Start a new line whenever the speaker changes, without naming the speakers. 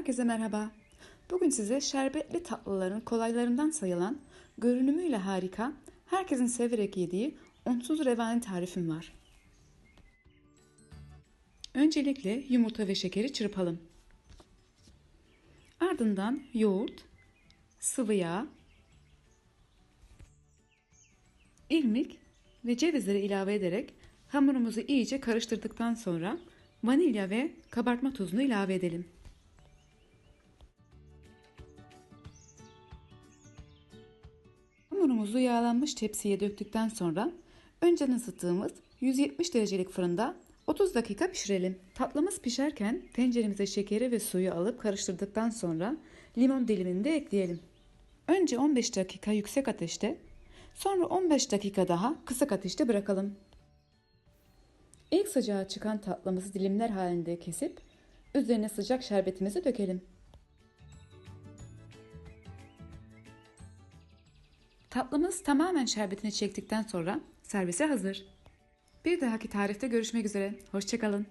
Herkese merhaba. Bugün size şerbetli tatlıların kolaylarından sayılan, görünümüyle harika, herkesin severek yediği unsuz revani tarifim var. Öncelikle yumurta ve şekeri çırpalım. Ardından yoğurt, sıvı yağ, irmik ve cevizleri ilave ederek hamurumuzu iyice karıştırdıktan sonra vanilya ve kabartma tozunu ilave edelim. Hamurumuzu yağlanmış tepsiye döktükten sonra önceden ısıttığımız 170 derecelik fırında 30 dakika pişirelim. Tatlımız pişerken tenceremize şekeri ve suyu alıp karıştırdıktan sonra limon dilimini de ekleyelim. Önce 15 dakika yüksek ateşte, sonra 15 dakika daha kısık ateşte bırakalım. İlk sıcağı çıkan tatlımızı dilimler halinde kesip üzerine sıcak şerbetimizi dökelim. Tatlımız tamamen şerbetini çektikten sonra servise hazır. Bir dahaki tarifte görüşmek üzere. Hoşçakalın.